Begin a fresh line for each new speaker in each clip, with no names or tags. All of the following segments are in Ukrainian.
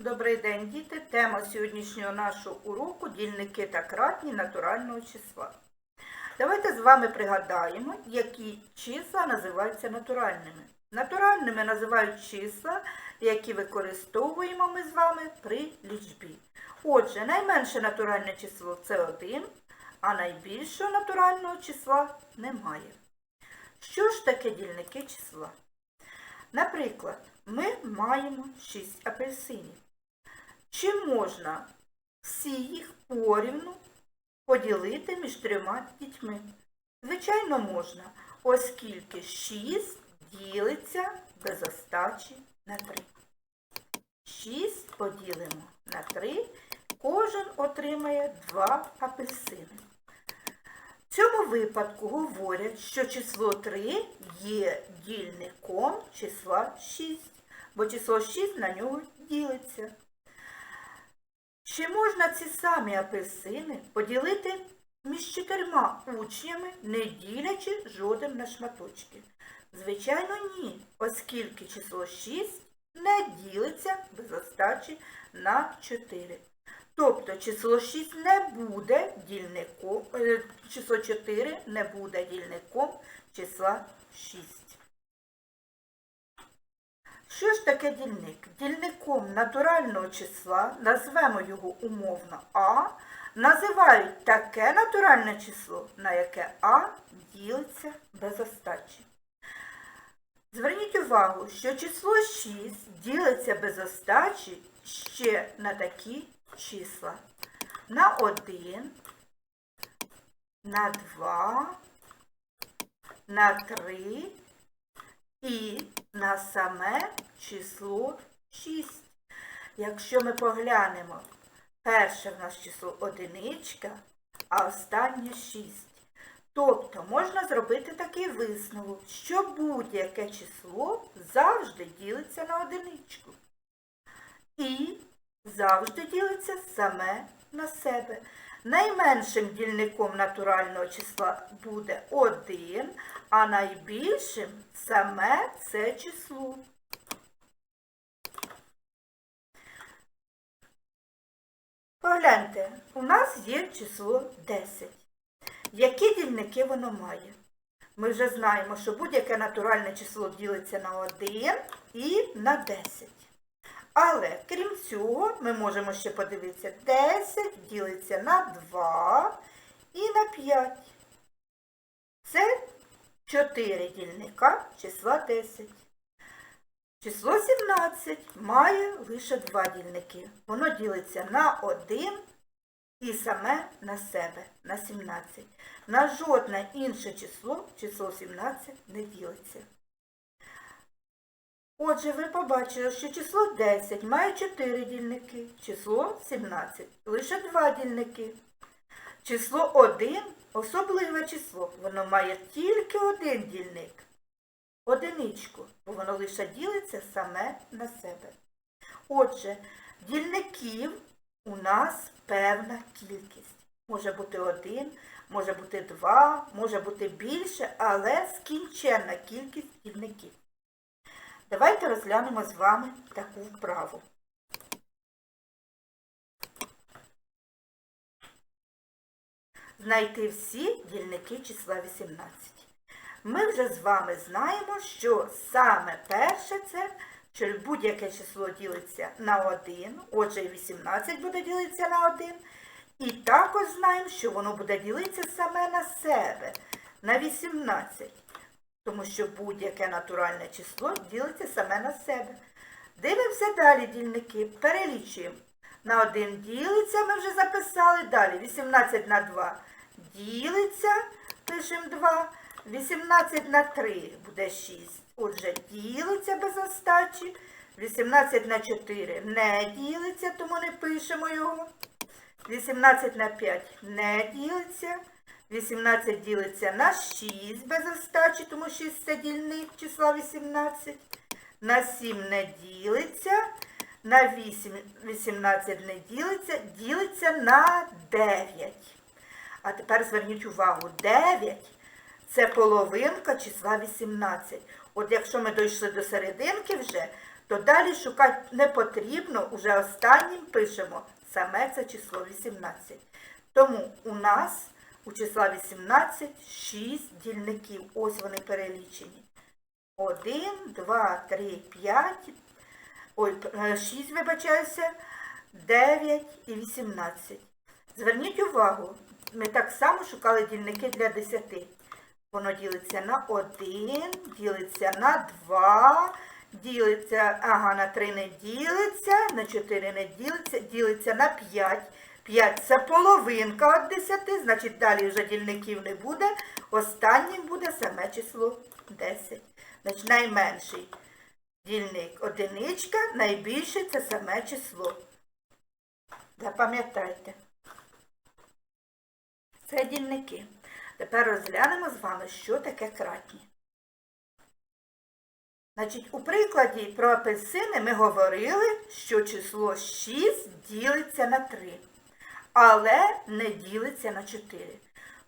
Добрий день, діти. Тема сьогоднішнього нашого уроку дільники та кратні натурального числа. Давайте з вами пригадаємо, які числа називаються натуральними. Натуральними називають числа, які використовуємо ми з вами при лічбі. Отже, найменше натуральне число це 1, а найбільшого натурального числа немає. Що ж таке дільники числа? Наприклад, ми маємо 6 апельсинів. Чи можна всі їх порівну поділити між трьома дітьми? Звичайно, можна, оскільки 6 ділиться без остачі на 3. 6 поділимо на 3, кожен отримає 2 апельсини. В цьому випадку говорять, що число 3 є дільником числа 6, бо число 6 на нього ділиться. Чи можна ці самі апельсини поділити між чотирма учнями, не ділячи жоден на шматочки? Звичайно, ні, оскільки число 6 не ділиться без остачі на 4. Тобто число 6 не буде дільником, е, число 4 не буде дільником числа 6. Що ж таке дільник? Дільником натурального числа, назвемо його умовно А, називають таке натуральне число, на яке А ділиться без остачі. Зверніть увагу, що число 6 ділиться без остачі ще на такі числа. На 1, на 2, на 3 і на саме число 6. Якщо ми поглянемо, перше в нас число одиничка, а останнє 6. Тобто можна зробити такий висновок, що будь-яке число завжди ділиться на одиничку. І завжди ділиться саме на себе. Найменшим дільником натурального числа буде 1, а найбільшим саме це число. Погляньте, у нас є число 10. Які дільники воно має? Ми вже знаємо, що будь-яке натуральне число ділиться на 1 і на 10. Але крім цього, ми можемо ще подивитися, 10 ділиться на 2 і на 5. Це 4 дільника числа 10. Число 17 має лише 2 дільники. Воно ділиться на 1 і саме на себе, на 17. На жодне інше число, число 17 не ділиться. Отже, ви побачили, що число 10 має 4 дільники, число 17 лише 2 дільники. Число 1 особливе число, воно має тільки один дільник. Одиничку, бо воно лише ділиться саме на себе. Отже, дільників у нас певна кількість. Може бути один, може бути два, може бути більше, але скінченна кількість дільників. Давайте розглянемо з вами таку вправу. Знайти всі дільники числа 18. Ми вже з вами знаємо, що саме перше це, що будь-яке число ділиться на 1, отже і 18 буде ділитися на 1. І також знаємо, що воно буде ділитися саме на себе, на 18 тому що будь-яке натуральне число ділиться саме на себе. Дивимося далі дільники, перелічуємо. На 1 ділиться, ми вже записали. Далі 18 на 2 ділиться, пишемо 2. 18 на 3 буде 6. Отже, ділиться без остачі. 18 на 4 не ділиться, тому не пишемо його. 18 на 5 не ділиться. 18 ділиться на 6 без остачі, тому 6 це дільник числа 18. На 7 не ділиться. На 8 18 не ділиться, ділиться на 9. А тепер зверніть увагу, 9 це половинка числа 18. От якщо ми дійшли до серединки вже, то далі шукати не потрібно, уже останнім пишемо саме це число 18. Тому у нас у числа 18 6 дільників. Ось вони перелічені. 1, 2, 3, 5, ой, 6, вибачаюся, 9 і 18. Зверніть увагу, ми так само шукали дільники для 10. Воно ділиться на 1, ділиться на 2, ділиться, ага, на 3 не ділиться, на 4 не ділиться, ділиться на 5. 5 це половинка від 10, значить далі вже дільників не буде. Останнім буде саме число 10. Значить найменший дільник одиничка, найбільший це саме число. Запам'ятайте. Це дільники. Тепер розглянемо з вами, що таке кратні. Значить, у прикладі про апельсини ми говорили, що число 6 ділиться на 3, але не ділиться на 4.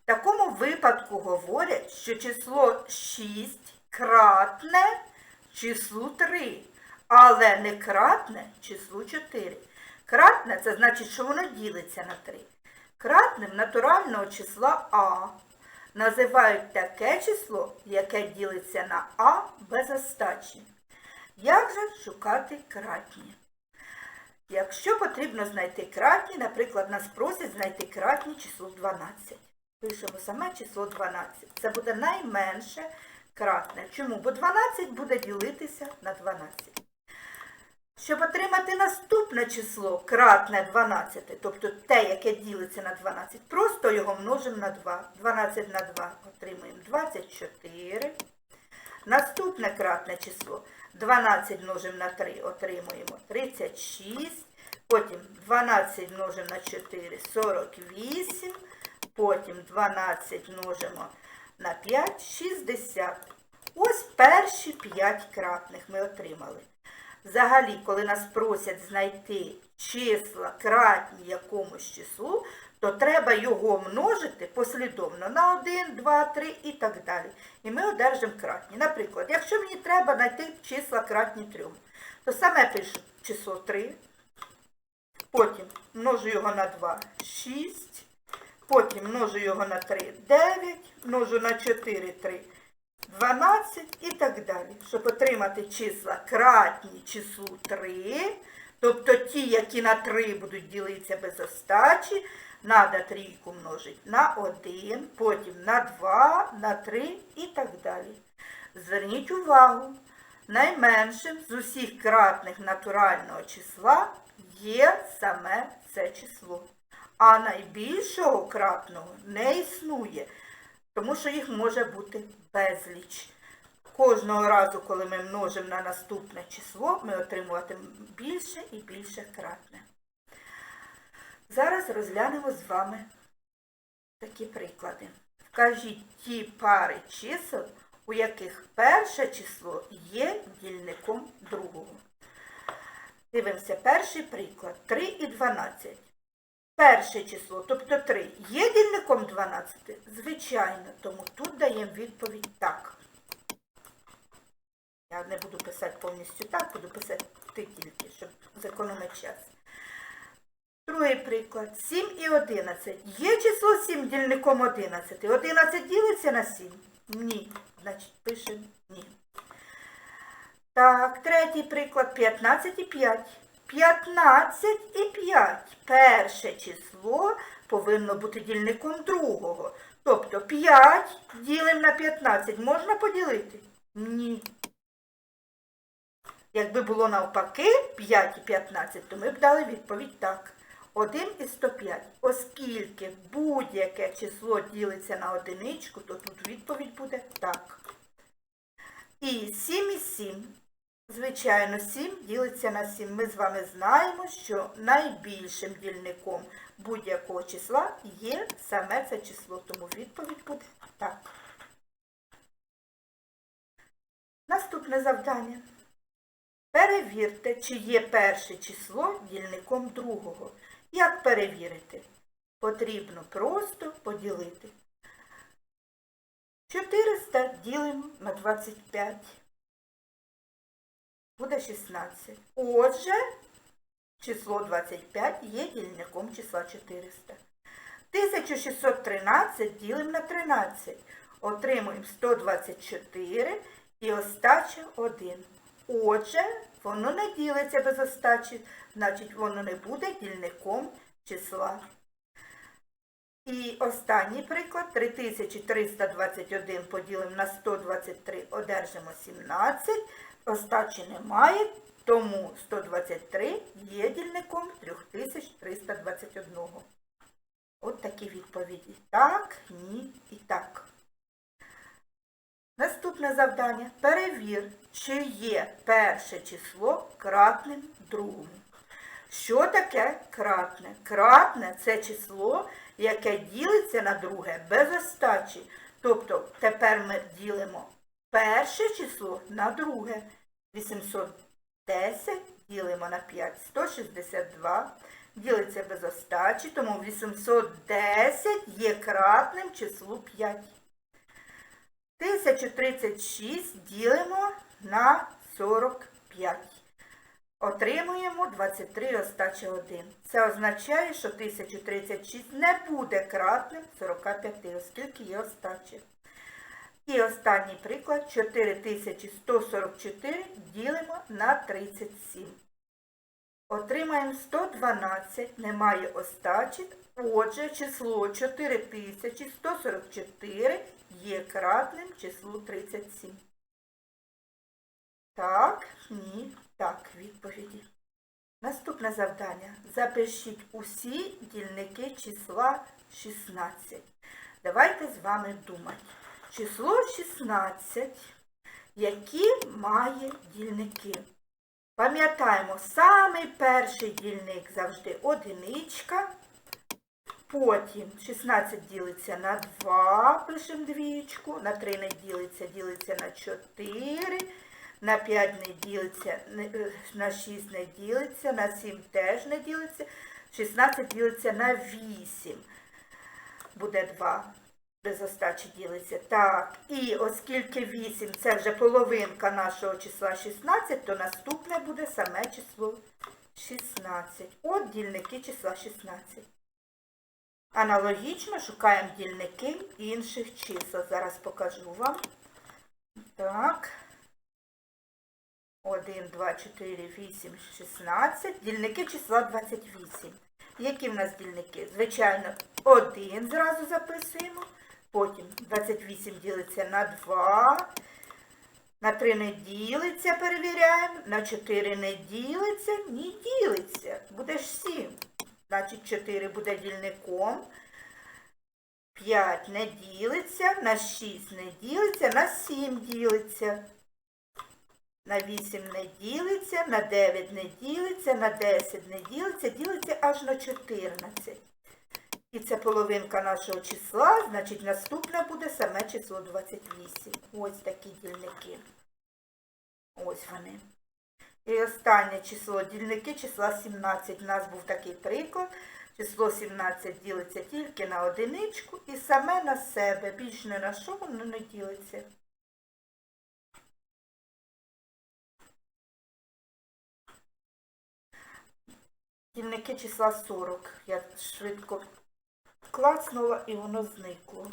В такому випадку говорять, що число 6 кратне числу 3, але не кратне числу 4. Кратне це значить, що воно ділиться на 3. Кратним натурального числа А називають таке число, яке ділиться на А без остачі. Як же шукати кратні? Якщо потрібно знайти кратні, наприклад, нас просять знайти кратні число 12. Пишемо саме число 12. Це буде найменше кратне. Чому? Бо 12 буде ділитися на 12. Щоб отримати наступне число кратне 12, тобто те, яке ділиться на 12, просто його множимо на 2. 12 на 2 отримуємо 24. Наступне кратне число 12 множимо на 3 отримуємо 36. Потім 12 множимо на 4 48. Потім 12 множимо на 5 60. Ось перші 5 кратних ми отримали. Взагалі, коли нас просять знайти числа кратні якомусь числу, то треба його множити послідовно на 1, 2, 3 і так далі. І ми одержимо кратні. Наприклад, якщо мені треба знайти числа кратні 3, то саме пишу число 3, потім множу його на 2, 6, потім множу його на 3, 9, множу на 4, 3, 12 і так далі. Щоб отримати числа кратні числу 3, тобто ті, які на 3 будуть ділитися без остачі, треба трійку множити на 1, потім на 2, на 3 і так далі. Зверніть увагу, найменшим з усіх кратних натурального числа є саме це число. А найбільшого кратного не існує тому що їх може бути безліч. Кожного разу, коли ми множимо на наступне число, ми отримуватимемо більше і більше кратне. Зараз розглянемо з вами такі приклади. Вкажіть ті пари чисел, у яких перше число є дільником другого. Дивимося перший приклад 3 і 12. Перше число, тобто 3, є дільником 12? Звичайно, тому тут даємо відповідь так. Я не буду писати повністю так, буду писати тільки, щоб зекономити час. Другий приклад. 7 і 11. Є число 7 дільником 11. 11 ділиться на 7? Ні. Значить, пишемо ні. Так, третій приклад. 15 і 5. 15 і 5. Перше число повинно бути дільником другого. Тобто 5 ділимо на 15. Можна поділити? Ні. Якби було навпаки 5 і 15, то ми б дали відповідь так. 1 і 105. Оскільки будь-яке число ділиться на одиничку, то тут відповідь буде так. І 7 і 7. Звичайно, 7 ділиться на 7. Ми з вами знаємо, що найбільшим дільником будь-якого числа є саме це число, тому відповідь буде так. Наступне завдання. Перевірте, чи є перше число дільником другого. Як перевірити? Потрібно просто поділити. 400 ділимо на 25. буде 16. Отже, число 25 є дільником числа 400. 1613 ділимо на 13. Отримуємо 124 і остача 1. Отже, воно не ділиться без остачі, значить воно не буде дільником числа. І останній приклад 3321 поділимо на 123, одержимо 17. Остачі немає, тому 123 є дільником 3321. От такі відповіді. Так, ні і так. Наступне завдання. Перевір, чи є перше число кратним другому. Що таке кратне? Кратне це число, яке ділиться на друге без остачі. Тобто тепер ми ділимо перше число на друге. 810 ділимо на 5, 162 ділиться без остачі, тому 810 є кратним числу 5. 1036 ділимо на 45. Отримуємо 23 остача 1. Це означає, що 1036 не буде кратним 45, оскільки є остачі. І останній приклад 4144 ділимо на 37. Отримаємо 112, немає остачі. Отже, число 4144 є кратним числу 37. Так, ні, так, відповіді. Наступне завдання. Запишіть усі дільники числа 16. Давайте з вами думати. Число 16, які має дільники. Пам'ятаємо, самий перший дільник завжди одиничка. Потім 16 ділиться на 2, пишемо двічку, на 3 не ділиться, ділиться на 4, на 5 не ділиться, е, на 6 не ділиться, на 7 теж не ділиться, 16 ділиться на 8. Буде 2. Без остачі ділиться. Так, і оскільки 8 це вже половинка нашого числа 16, то наступне буде саме число 16. От дільники числа 16. Аналогічно шукаємо дільники інших чисел. Зараз покажу вам. Так. 1, 2, 4, 8, 16. Дільники числа 28. Які в нас дільники? Звичайно, 1 зразу записуємо. Потім 28 ділиться на 2. На 3 не ділиться, перевіряємо. На 4 не ділиться, ні ділиться. Буде ж 7. Значить, 4 буде дільником. 5 не ділиться, на 6 не ділиться, на 7 ділиться. На 8 не ділиться, на 9 не ділиться, на 10 не ділиться, ділиться аж на 14. І це половинка нашого числа, значить наступне буде саме число 28. Ось такі дільники. Ось вони. І останнє число дільники числа 17. У нас був такий приклад. Число 17 ділиться тільки на одиничку і саме на себе. Більш не на що воно не ділиться. Дільники числа 40. Я швидко клацнула і воно зникло.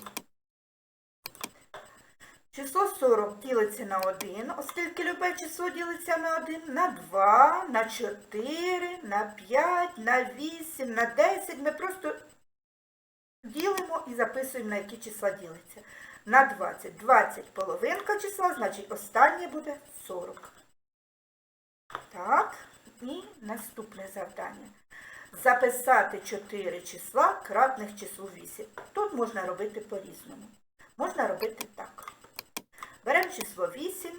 Число 40 ділиться на 1, оскільки любе число ділиться на 1, на 2, на 4, на 5, на 8, на 10. Ми просто ділимо і записуємо, на які числа ділиться. На 20. 20 половинка числа, значить останнє буде 40. Так, і наступне завдання. Записати 4 числа кратних числу 8. Тут можна робити по-різному. Можна робити так. Беремо число 8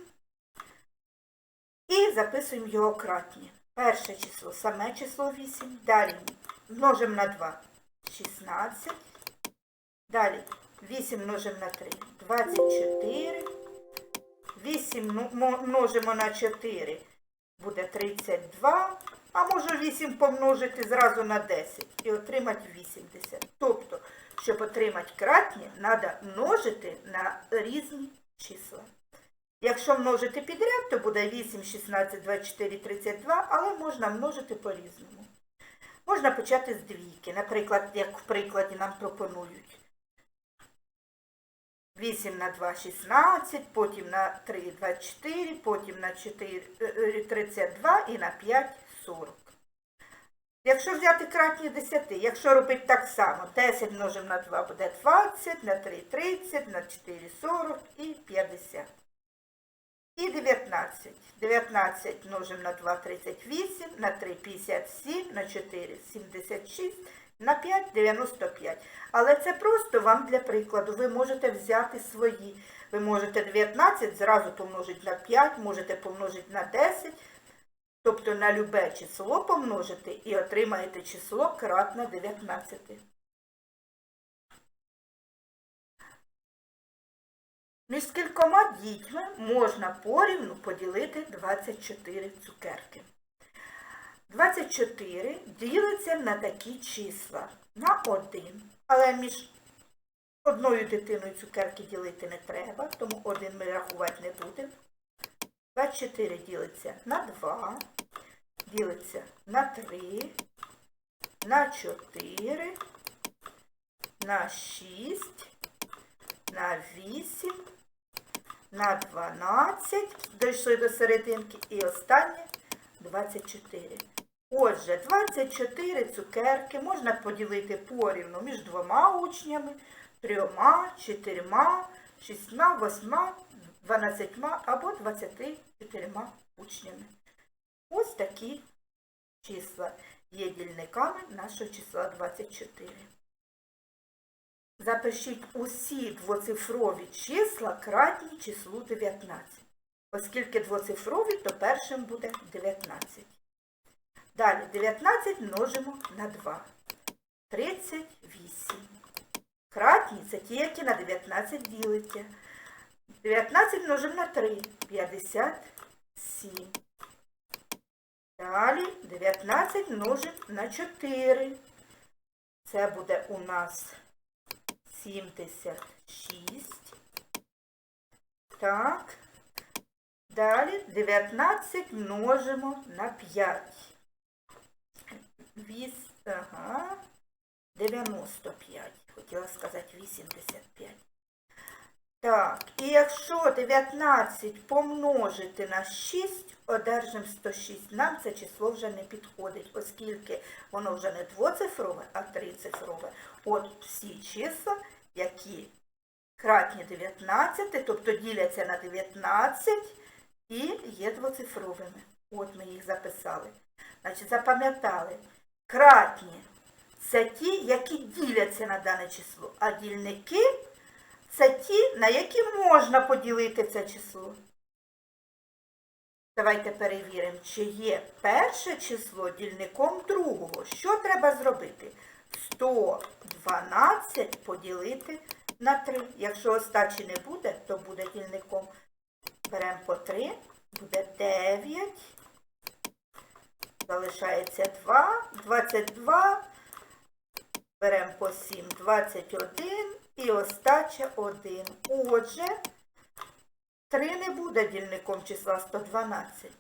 і записуємо його кратні. Перше число саме число 8. Далі множимо на 2 16. Далі 8 множимо на 3 24. 8 ну- множимо на 4 буде 32. А можу 8 помножити зразу на 10 і отримати 80. Тобто, щоб отримати кратні, треба множити на різні числа. Якщо множити підряд, то буде 8, 16, 24, 32, але можна множити по-різному. Можна почати з двійки, наприклад, як в прикладі нам пропонують. 8 на 2 – 16, потім на 3 – 24, потім на 4 е, е, 32 і на 5 – 40. Якщо взяти кратні 10, якщо робити так само, 10 множимо на 2 буде 20, на 3 – 30, на 4 – 40 і 50. І 19. 19 множимо на 2 – 38, на 3 – 57, на 4 – 76, на 5 – 95. Але це просто вам для прикладу. Ви можете взяти свої. Ви можете 19 зразу помножити на 5, можете помножити на 10, тобто на любе число помножити і отримаєте число кратне 19. Між кількома дітьми можна порівну поділити 24 цукерки. 24 ділиться на такі числа. На 1. Але між одною дитиною цукерки ділити не треба, тому 1 ми рахувати не будемо. 24 ділиться на 2, ділиться на 3, на 4, на 6, на 8, на 12, дійшли до серединки, і останнє 24. Отже, 24 цукерки можна поділити порівну між двома учнями, трьома, чотирма, шістьма, восьма, дванадцятьма або 24 учнями. Ось такі числа є дільниками нашого числа 24. Запишіть усі двоцифрові числа кратні числу 19. Оскільки двоцифрові, то першим буде 19. Далі 19 множимо на 2. 38. Кратні це ті, які на 19 ділиться. 19 множимо на 3. 57. Далі 19 множимо на 4. Це буде у нас 76. Так. Далі 19 множимо на 5. Віс, ага, 95. Хотіла сказати 85. Так, і якщо 19 помножити на 6, одержимо 106. Нам це число вже не підходить, оскільки воно вже не двоцифрове, а трицифрове. От всі числа, які кратні 19, тобто діляться на 19 і є двоцифровими. От ми їх записали. Значить, запам'ятали. Кратні це ті, які діляться на дане число, а дільники це ті, на які можна поділити це число. Давайте перевіримо, чи є перше число дільником другого. Що треба зробити? 112 поділити на 3. Якщо остачі не буде, то буде дільником. Беремо по 3, буде 9. Залишається 2, 22. Беремо по 7, 21 і остача 1. Отже, 3 не буде дільником числа 112.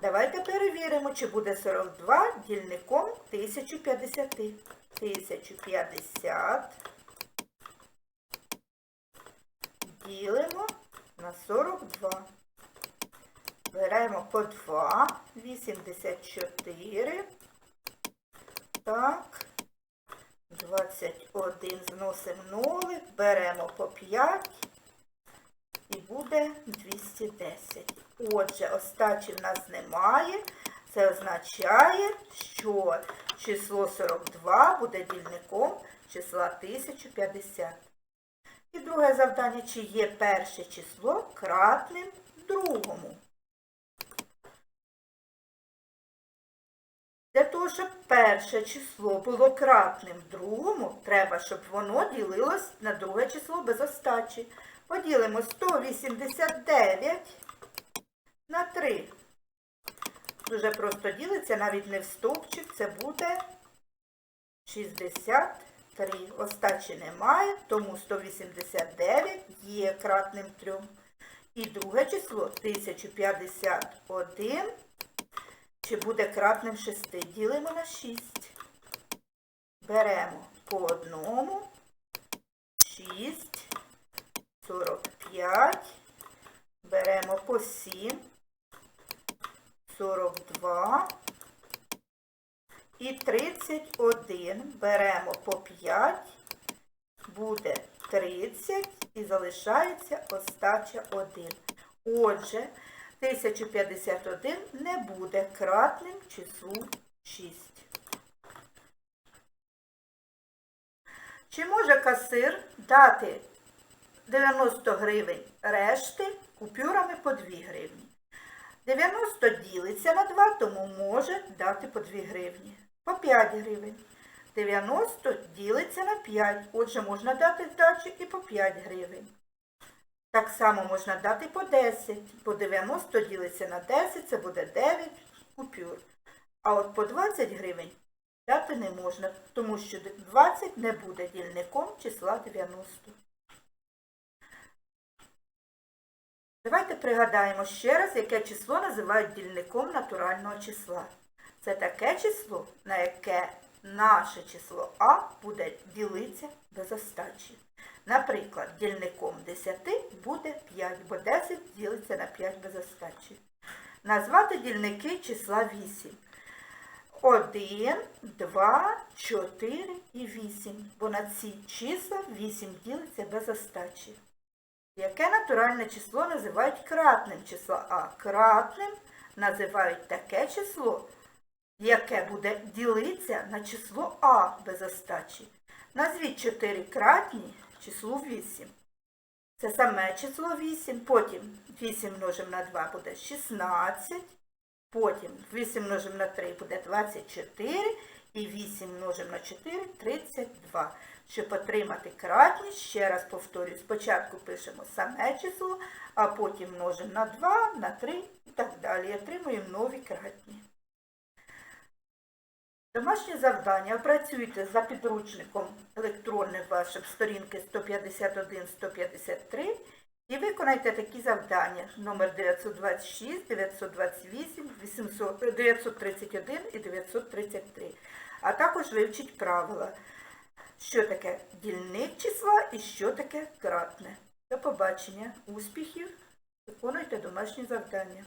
Давайте перевіримо, чи буде 42 дільником 1050. 1050 ділимо на 42. Беремо по 2, 84. Так. 21 зносимо нолик, беремо по 5 і буде 210. Отже, остачі в нас немає. Це означає, що число 42 буде дільником числа 1050. І друге завдання, чи є перше число кратним другому. Щоб перше число було кратним другому, треба, щоб воно ділилось на друге число без остачі. Поділимо 189 на 3. Дуже просто ділиться, навіть не в стовпчик, це буде 63. Остачі немає, тому 189 є кратним 3. І друге число 1051. Чи буде кратним 6? Ділимо на 6. Беремо по одному. 6, 45. Беремо по 7. 42. І 31 беремо по 5, буде 30 і залишається остача 1. Отже, 1051 не буде кратним числу 6. Чи може касир дати 90 гривень решти купюрами по 2 гривні? 90 ділиться на 2, тому може дати по 2 гривні. По 5 гривень. 90 ділиться на 5, отже, можна дати здачу і по 5 гривень. Так само можна дати по 10. По 90 ділиться на 10, це буде 9 купюр. А от по 20 гривень дати не можна, тому що 20 не буде дільником числа 90. Давайте пригадаємо ще раз, яке число називають дільником натурального числа. Це таке число, на яке наше число А буде ділитися без остачі. Наприклад, дільником 10 буде 5, бо 10 ділиться на 5 без остачі. Назвати дільники числа 8. 1, 2, 4 і 8, бо на ці числа 8 ділиться без остачі. Яке натуральне число називають кратним числа А? Кратним називають таке число, яке буде ділитися на число А без остачі. Назвіть 4 кратні числу 8. Це саме число 8, потім 8 множимо на 2 буде 16, потім 8 множимо на 3 буде 24 і 8 множимо на 4 32. Щоб отримати кратність, ще раз повторюю, спочатку пишемо саме число, а потім множимо на 2, на 3 і так далі. І отримуємо нові кратні. Домашнє завдання. Опрацюйте за підручником електронним вашим сторінки 151-153 і виконайте такі завдання номер 926, 928, 800, 931 і 933. А також вивчіть правила, що таке дільник числа і що таке кратне. До побачення, успіхів! Виконуйте домашні завдання.